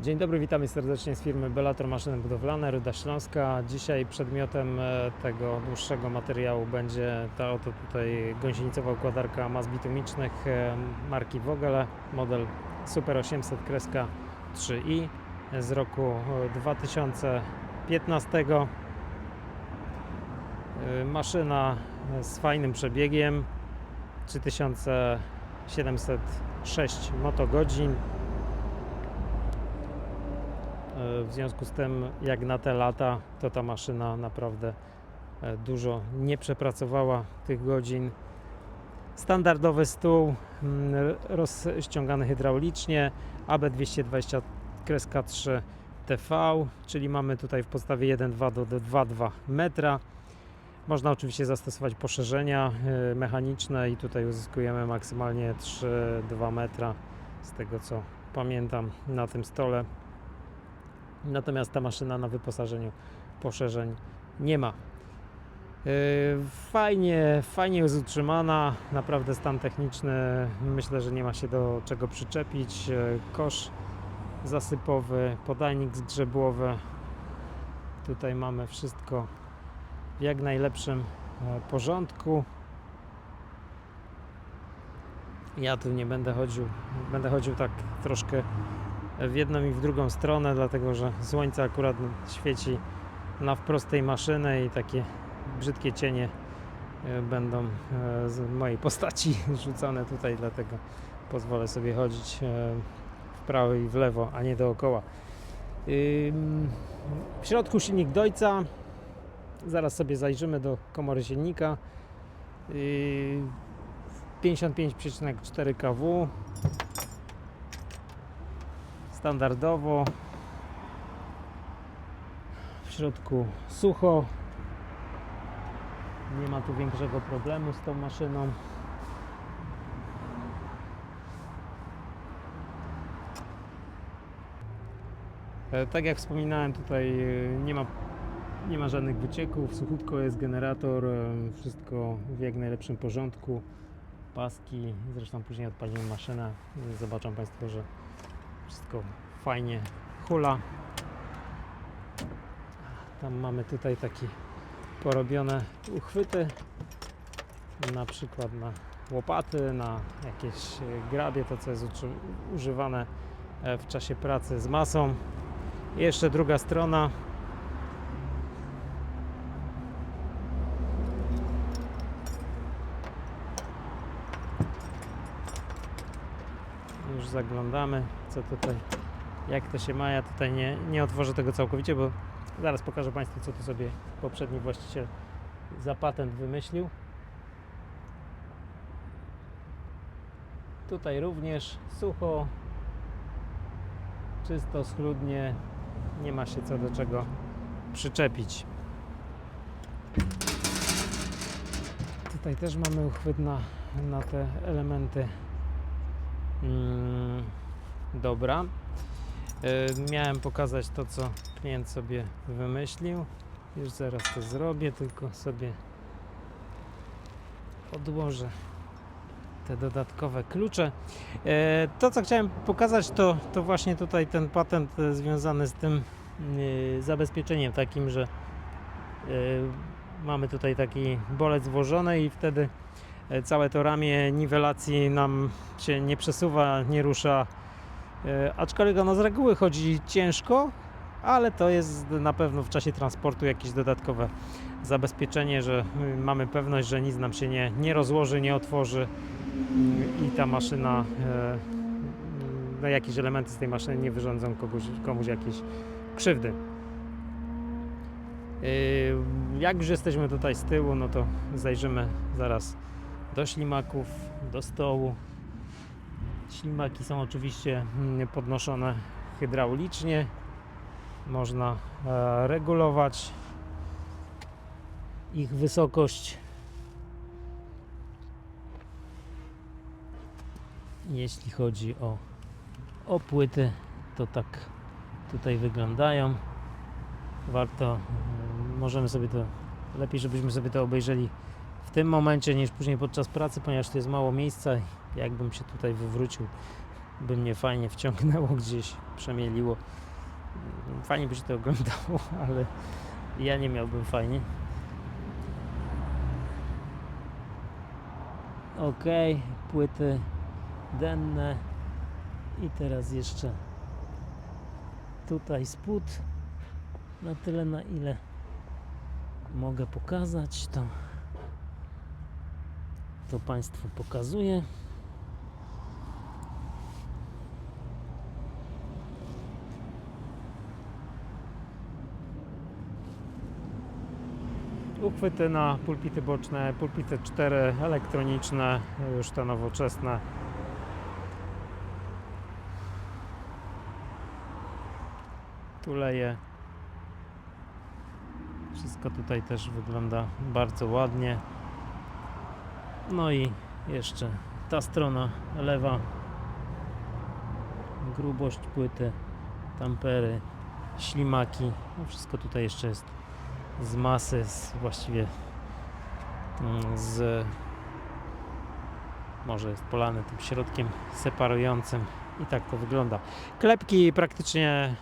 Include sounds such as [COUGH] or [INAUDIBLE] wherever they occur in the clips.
Dzień dobry, witamy serdecznie z firmy Bellator Maszyny Budowlane, Ruda Śląska. Dzisiaj przedmiotem e, tego dłuższego materiału będzie ta oto tutaj gąsienicowa układarka mas bitumicznych e, marki Vogele, model Super 800 kreska 3i z roku e, 2015. E, Maszyna z fajnym przebiegiem 3706 motogodzin. W związku z tym, jak na te lata, to ta maszyna naprawdę e, dużo nie przepracowała tych godzin. Standardowy stół mm, rozściągany hydraulicznie, AB220 kreska 3 TV, czyli mamy tutaj w podstawie 1,2 do 2,2 metra. Można oczywiście zastosować poszerzenia e, mechaniczne i tutaj uzyskujemy maksymalnie 3,2 metra z tego co pamiętam na tym stole. Natomiast ta maszyna na wyposażeniu poszerzeń nie ma. Yy, Fajnie, fajnie jest utrzymana, naprawdę stan techniczny. Myślę, że nie ma się do czego przyczepić. Yy, Kosz zasypowy, podajnik zgrzebłowy. Tutaj mamy wszystko w jak najlepszym e, porządku. Ja tu nie będę chodził, będę chodził tak troszkę w jedną i w drugą stronę, dlatego że słońce akurat świeci na wprost tej maszyny i takie brzydkie cienie e, będą e, z mojej postaci [LAUGHS] rzucone tutaj, dlatego pozwolę sobie chodzić e, w prawo i w lewo, a nie dookoła. W środku silnik Dojca. Zaraz sobie zajrzymy do komory silnika. Yy, 55,4 kW standardowo. W środku sucho. Nie ma tu większego problemu z tą maszyną. E, Tak jak wspominałem, tutaj e, nie ma, nie ma żadnych wycieków, suchutko jest generator, e, wszystko w jak najlepszym porządku. Paski, zresztą później odpalimy maszynę. Zobaczą Państwo, że wszystko fajnie hula. Tam mamy tutaj takie porobione uchwyty, na przykład na łopaty, na jakieś e, grabie, to co jest używane e, w czasie pracy z masą. I jeszcze druga strona. Już zaglądamy, co tutaj, jak to się ma. Ja tutaj nie, nie otworzę tego całkowicie, bo zaraz pokażę Państwu, co tu sobie poprzedni właściciel za patent wymyślił. Tutaj również sucho, czysto, schludnie, nie ma się co do czego przyczepić. Tutaj też mamy uchwyt na, na te elementy. Mm, dobra. E, miałem pokazać to, co klient sobie wymyślił. Już zaraz to zrobię, tylko sobie odłożę te dodatkowe klucze. E, to, co chciałem pokazać, to, to właśnie tutaj ten patent e, związany z tym zabezpieczeniem takim, że mamy tutaj taki bolec włożony i wtedy całe to ramię niwelacji nam się nie przesuwa, nie rusza. E, aczkolwiek ono z reguły chodzi ciężko, ale to jest na pewno w czasie transportu jakieś dodatkowe zabezpieczenie, że y, mamy pewność, że nic nam się nie, nie rozłoży, nie otworzy y, i ta maszyna, e, no jakieś elementy z tej maszyny nie wyrządzą kogoś, komuś jakiejś krzywdy. Y, Jak już jesteśmy tutaj z tyłu, no to zajrzymy zaraz do ślimaków, do stołu. Ślimaki są oczywiście mm, podnoszone hydraulicznie. Można e, regulować ich wysokość. Jeśli chodzi o, o płyty, to tak tutaj wyglądają. Warto, mm, możemy sobie to, lepiej żebyśmy sobie to obejrzeli w tym momencie niż później podczas pracy, ponieważ tu jest mało miejsca. Jakbym się tutaj wywrócił, by mnie fajnie wciągnęło [LAUGHS] gdzieś, przemieliło. Fajnie by się to oglądało, [LAUGHS] ale ja nie miałbym fajnie. Ok, płyty denne i teraz jeszcze tutaj spód na tyle na ile mogę pokazać to to Państwu pokazuję uchwyty na pulpity boczne, pulpity 4 elektroniczne, już te nowoczesne. Tuleje. Wszystko tutaj też wygląda bardzo ładnie. No i jeszcze ta strona lewa. Grubość płyty, tampery, ślimaki. No wszystko tutaj jeszcze jest z masy, z właściwie mm, z może jest polany tym środkiem separującym i tak to wygląda. Klepki praktycznie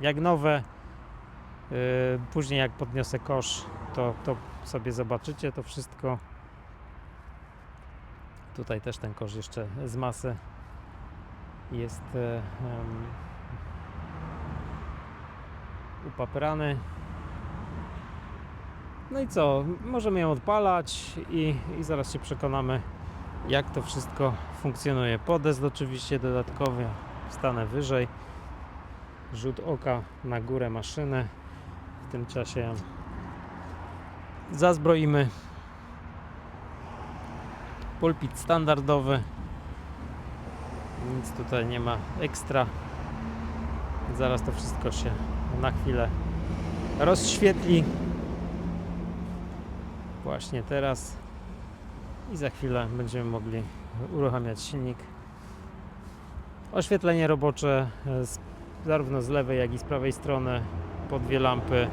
jak nowe. Yy, Później jak podniosę kosz, to, to sobie zobaczycie to wszystko. Tutaj też ten kosz jeszcze z masy jest em, upaprany. No i co? Możemy ją odpalać i, i zaraz się przekonamy, jak to wszystko funkcjonuje. Podest oczywiście dodatkowy, wstanę wyżej. Rzut oka na górę maszyny. W tym czasie ją zazbroimy. Pulpit standardowy. Nic tutaj nie ma ekstra. Zaraz to wszystko się na chwilę rozświetli. Właśnie teraz. I za chwilę będziemy mogli uruchamiać silnik. Oświetlenie robocze e, zarówno z lewej, jak i z prawej strony. Po dwie lampy.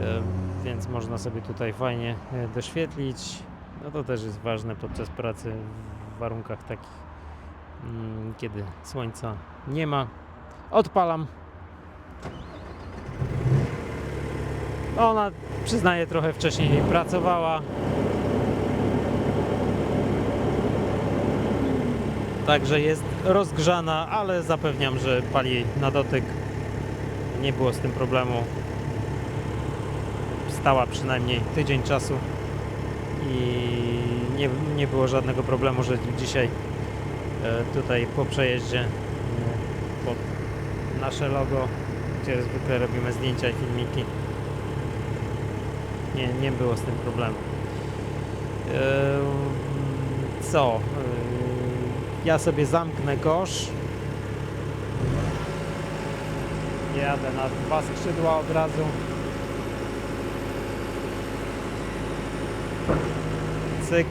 e, Więc można sobie tutaj fajnie e, doświetlić. No to też jest ważne podczas pracy w warunkach takich, mm, kiedy słońca nie ma. Odpalam. Ona, przyznaję, trochę wcześniej pracowała. Także jest rozgrzana, ale zapewniam, że pali na dotyk. Nie było z tym problemu. Stała przynajmniej tydzień czasu i nie, nie było żadnego problemu, że dzisiaj e, tutaj po przejeździe e, pod nasze logo, gdzie zwykle robimy zdjęcia i filmiki, nie, nie było z tym problemu. Eee, Co? Eee, Ja sobie zamknę kosz. Jadę na dwa skrzydła od razu. Cyk.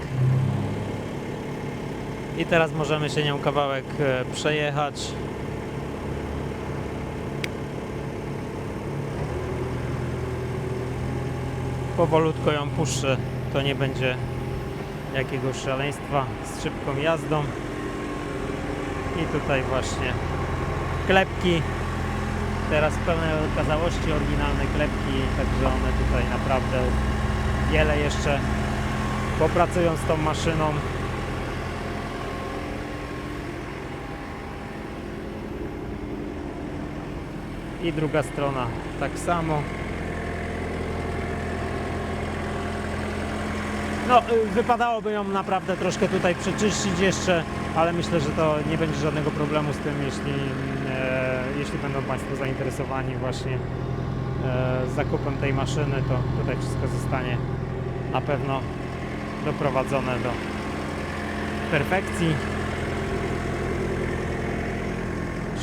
I teraz możemy się nią kawałek e, przejechać. Powolutko ją puszczę, to nie będzie jakiegoś szaleństwa z szybką jazdą. I tutaj właśnie klepki, teraz w pełnej okazałości oryginalne klepki, także one tutaj naprawdę wiele jeszcze popracują z tą maszyną. I druga strona tak samo. No, y, wypadałoby ją naprawdę troszkę tutaj przeczyścić jeszcze, ale myślę, że to nie będzie żadnego problemu z tym, jeśli, e, jeśli będą Państwo zainteresowani właśnie e, zakupem tej maszyny, to tutaj wszystko zostanie na pewno doprowadzone do perfekcji.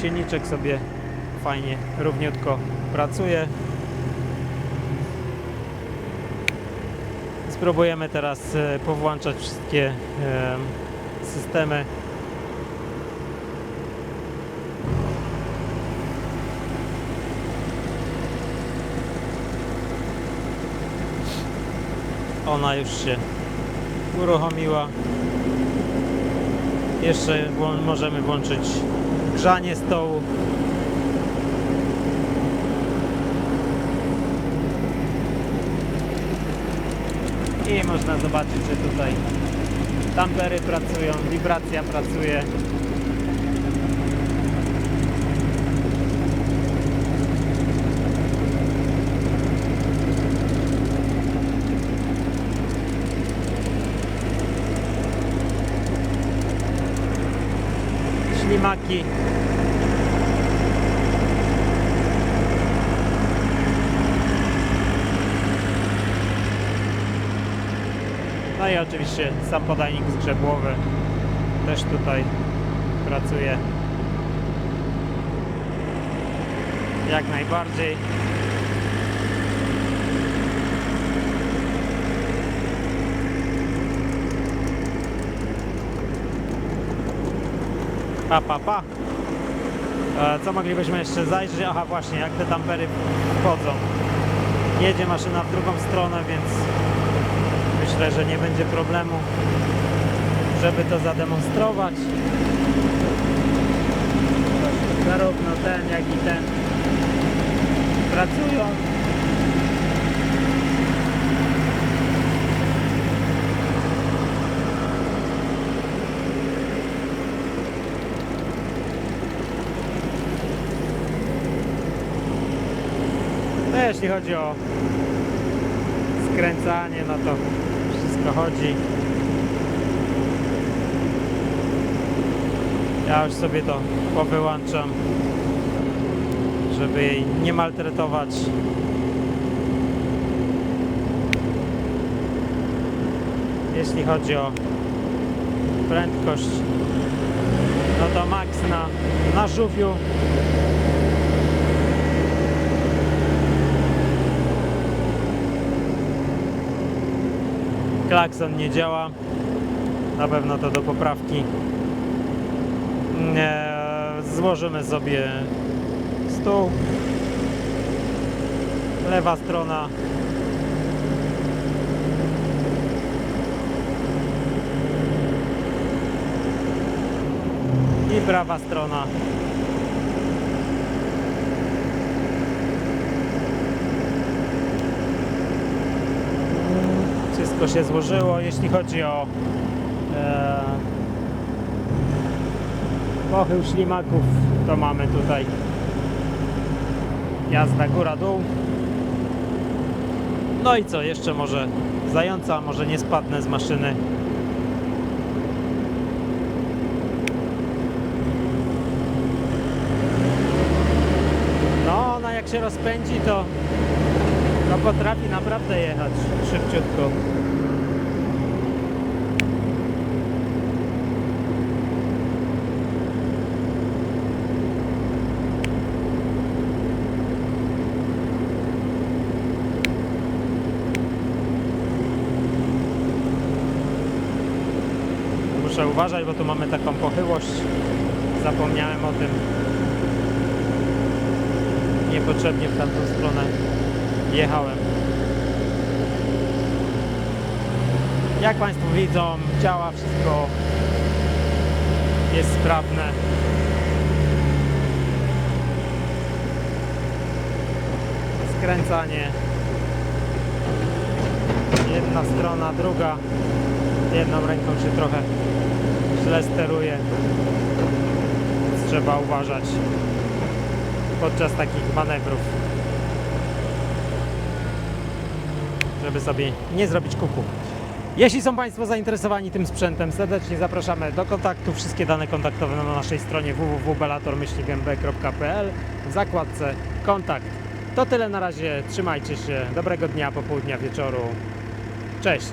Silniczek sobie fajnie, równiutko pracuje. Spróbujemy teraz e, powłączać wszystkie e, systemy. Ona już się uruchomiła. Jeszcze możemy włączyć grzanie stołu. I można zobaczyć, że tutaj tampery pracują, wibracja pracuje. Ślimaki. No i oczywiście sam podajnik zgrzebłowy też tutaj pracuje. Jak najbardziej. Pa, pa, pa. E, Co moglibyśmy jeszcze zajrzeć? Aha, właśnie, jak te tampery wchodzą. Jedzie maszyna w drugą stronę, więc myślę, że nie będzie problemu, żeby to zademonstrować. Zarówno ten, jak i ten pracują. No jeśli chodzi o skręcanie, no to chodzi. Ja już sobie to powyłączam, żeby jej nie maltretować. Jeśli chodzi o prędkość, no to maks na, na żółwiu klakson nie działa. Na pewno to do poprawki. Złożymy sobie stół. Lewa strona. I prawa strona. Wszystko się złożyło. Jeśli chodzi o e, pochył ślimaków, to mamy tutaj jazda góra-dół. No i co, jeszcze może zająca, może nie spadnę z maszyny. No, ona jak się rozpędzi, to, to potrafi naprawdę jechać szybciutko. Muszę uważać, bo tu mamy taką pochyłość. Zapomniałem o tym. Niepotrzebnie w tamtą stronę jechałem. Jak Państwo widzą, działa wszystko. Jest sprawne. Skręcanie. Jedna strona, druga. Jedną ręką się trochę źle steruje. Więc trzeba uważać podczas takich manewrów. Żeby sobie nie zrobić kuku. Jeśli są Państwo zainteresowani tym sprzętem, serdecznie zapraszamy do kontaktu. Wszystkie dane kontaktowe na naszej stronie www.belator-gmb.pl w zakładce kontakt. To tyle na razie. Trzymajcie się. Dobrego dnia, popołudnia, wieczoru. Cześć.